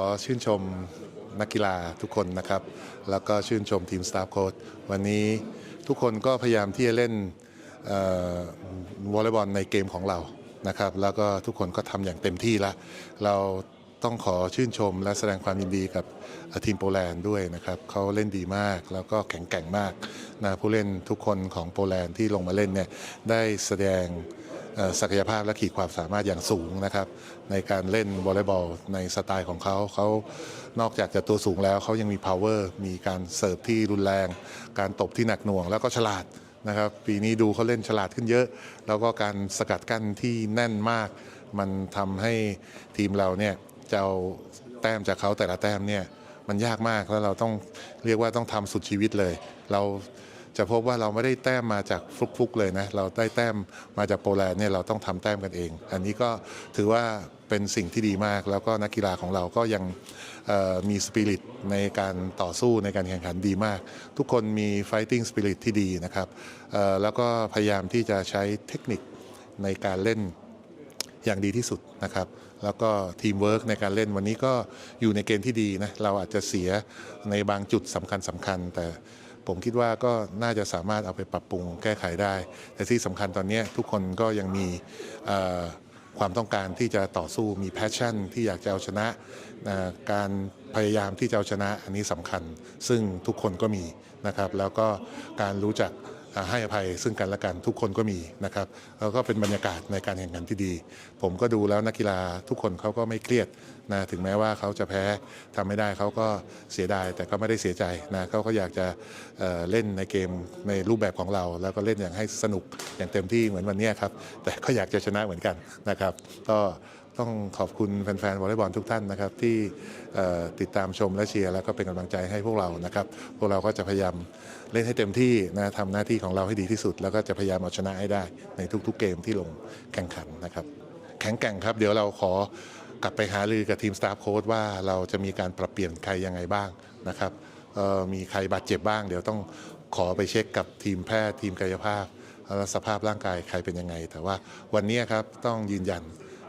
ขอชื่นชมนักกีฬาทุกคนนะครับ แล้วก็ชื่นชมทีมสตาฟโค้ชวันนี้ทุกคนก็พยายามที่จะเล่นวอลเลย์บอลในเกมของเรานะครับ แล้วก็ทุกคนก็ทำอย่างเต็มที่ละ เราต้องขอชื่นชมและแสดงความยินดีกับทีมโปแลนด์ด้วยนะครับเขาเล่นดีมากแล้วก็แข็งแกร่งมากนะผู้เล่นทุกคนของโปแลนด์ที่ลงมาเล่นเนี่ยได้แสดง ศักยภาพและขีดความสามารถอย่างสูงนะครับ ในการเล่นวอลเลย์บอลในสไตล์ของเขาเขานอกจากจะตัวสูงแล้วเขายังมี power มีการเสิร์ฟที่รุนแรง การตบที่หนักหน่วงแล้วก็ฉลาดนะครับ ปีนี้ดูเขาเล่นฉลาดขึ้นเยอะ แล้วก็การสกัดกั้นที่แน่นมาก มันทำให้ทีมเราเนี่ยจะเอาแต้มจากเขาแต่ละแต้มเนี่ยมันยากมากแล้วเราต้องเรียกว่าต้องทำสุดชีวิตเลย เรา จะพบว่าเราไม่ได้แต้มมาจากฟลุกๆเลยนะเราได้แต้มมาจากโปแลนด์เนี่ยเราต้องทำแต้มกันเอง อันนี้ก็ถือว่าเป็นสิ่งที่ดีมาก แล้วก็นักกีฬาของเราก็ยังมีสปิริตในการต่อสู้ในการแข่งขันดีมาก ทุกคนมี fighting spirit ที่ดีนะครับแล้วก็พยายามที่จะใช้เทคนิคในการเล่นอย่างดีที่สุดนะครับ แล้วก็ทีมเวิร์กในการเล่นวันนี้ก็อยู่ในเกณฑ์ที่ดีนะ เราอาจจะเสียในบางจุดสำคัญสำคัญ แต่ ผมคิดว่าก็น่าจะสามารถเอาไปปรับปรุงแก้ไขได้ แต่ที่สำคัญตอนนี้ทุกคนก็ยังมีความต้องการที่จะต่อสู้มีแพชชั่นที่อยากจะเอาชนะการพยายามที่จะเอาชนะอันนี้สำคัญ ซึ่งทุกคนก็มีนะครับ แล้วก็การรู้จัก ให้อภัยซึ่งกันและกันทุกคนก็มีนะครับแล้วก็เป็นบรรยากาศในการแข่งขันที่ดี ผมก็ดูแล้วนักกีฬาทุกคนเขาก็ไม่เครียดนะถึงแม้ว่าเขาจะแพ้ทำไม่ได้เขาก็เสียดาย แต่ก็ไม่ได้เสียใจนะเขาก็อยากจะเเล่นในเกมในรูปแบบของเรา แล้วก็เล่นอย่างให้สนุกอย่างเต็มที่เหมือนวันนี้ครับแต่ก็อยากจะชนะเหมือนกันนะครับ ก็ ต้องขอบคุณแฟนๆวอลเลย์บอลทุกท่านนะครับที่ติดตามชมและเชียร์แล้วก็เป็นกำลังใจให้พวกเรานะครับพวกเราก็จะพยายามเล่นให้เต็มที่นะทำหน้าที่ของเราให้ดีที่สุด แล้วก็จะพยายามเอาชนะให้ได้ในทุกๆเกมที่ลงแข่งขันนะครับ แข็งแกร่งครับเดี๋ยวเราขอกลับไปหารือกับทีมสตาฟโค้ดว่าเราจะมีการปรับเปลี่ยนใครยังไงบ้างนะครับมีใครบาดเจ็บบ้าง เดี๋ยวต้องขอไปเช็คกับทีมแพทย์ทีมกายภาพแล้วสภาพร่างกายใครเป็นยังไง แต่ว่าวันนี้ครับต้องยืนยัน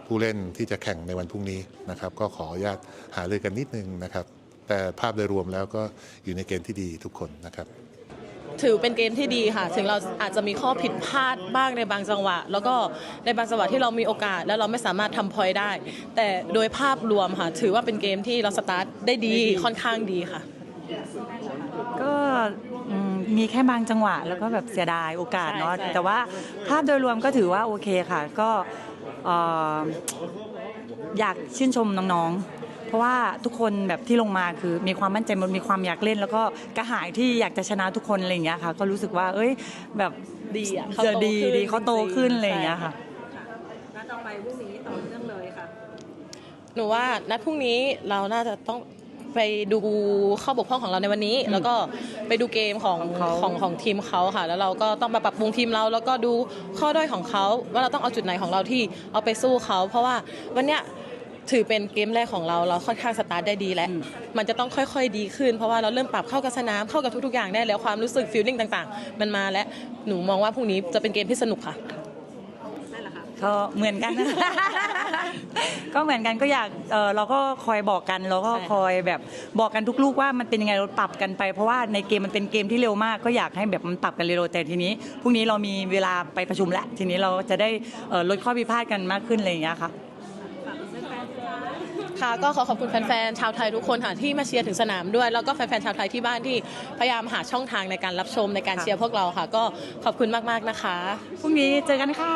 ผู้เล่นที่จะแข่งในวันพรุ่งนี้นะครับ ก็ขออนุญาตหารือกันนิดนึงนะครับ แต่ภาพโดยรวมแล้วก็อยู่ในเกณฑ์ที่ดีทุกคนนะครับ ถือเป็นเกมที่ดีค่ะ ถึงเราอาจจะมีข้อผิดพลาดบ้างในบางจังหวะ แล้วก็ในบางจังหวะที่เรามีโอกาส แล้วเราไม่สามารถทำพอยต์ได้ แต่โดยภาพรวมค่ะ ถือว่าเป็นเกมที่เราสตาร์ทได้ดีค่อนข้างดีค่ะ ก็อืมมีแค่บางจังหวะแล้วก็แบบเสียดายโอกาสเนาะใช่ใช่ แต่ว่าภาพโดยรวมก็ถือว่าโอเคค่ะ ก็เอยากชื่นชมน้องๆ เพราะว่าทุกคนแบบที่ลงมาคือมีความมั่นใจมันมีความอยากเล่น แล้วก็กระหายที่อยากจะชนะทุกคนอะไรอย่างเงี้ยค่ะ ก็รู้สึกว่า เอ้ยแบบดีอะจะดีขึ้นดีเขาโตขึ้นอะไรอย่างเงี้ยค่ะนัดต่อไปพรุ่งนี้ต่อเนื่องเลยค่ะ หนูว่านัดพรุ่งนี้เราน่าจะต้อง ไปดูข้อบกพร่องของเราในวันนี้ แล้วก็ไปดูเกมของของเขา ของของทีมเขาค่ะ แล้วเราก็ต้องมาปรับปรุงทีมเรา แล้วก็ดูข้อด้อยของเขา ว่าเราต้องเอาจุดไหนของเราที่เอาไปสู้เขา เพราะว่าวันเนี้ยถือเป็นเกมแรกของเราเราค่อนข้างสตาร์ทได้ดีแล้ว มันจะต้องค่อยๆดีขึ้น เพราะว่าเราเริ่มปรับเข้ากับสนามเข้ากับทุกๆอย่างได้แล้วความรู้สึกฟีลลิ่งต่าง ๆ มันมาแล้วหนูมองว่าพรุ่งนี้จะเป็นเกมที่สนุกค่ะ ก็เหมือนกัน ก็เหมือนกันก็อยากเออเราก็คอยบอกกันเราก็ใช่ค่ะคอยแบบบอกกันทุกลูกว่ามันเป็นยังไงเราปรับกันไป เพราะว่าในเกมมันเป็นเกมที่เร็วมากก็อยากให้แบบมันปรับกันเร็วๆแต่ทีนี้พรุ่งนี้เรามีเวลาไปประชุมแล้วทีนี้เราจะได้เอ่อลดข้อพิพาทกันมากขึ้นอะไรอย่างเงี้ยค่ะ ค่ะก็ขอขอบคุณแฟนๆ ชาวไทยทุกคนค่ะที่มาเชียร์ถึงสนามด้วย แล้วก็แฟนๆ ชาวไทยที่บ้านที่พยายามหาช่องทางในการรับชมในการค่ะเชียร์พวกเราค่ะ ก็ขอบคุณมากๆนะคะ พรุ่งนี้เจอกันค่ะ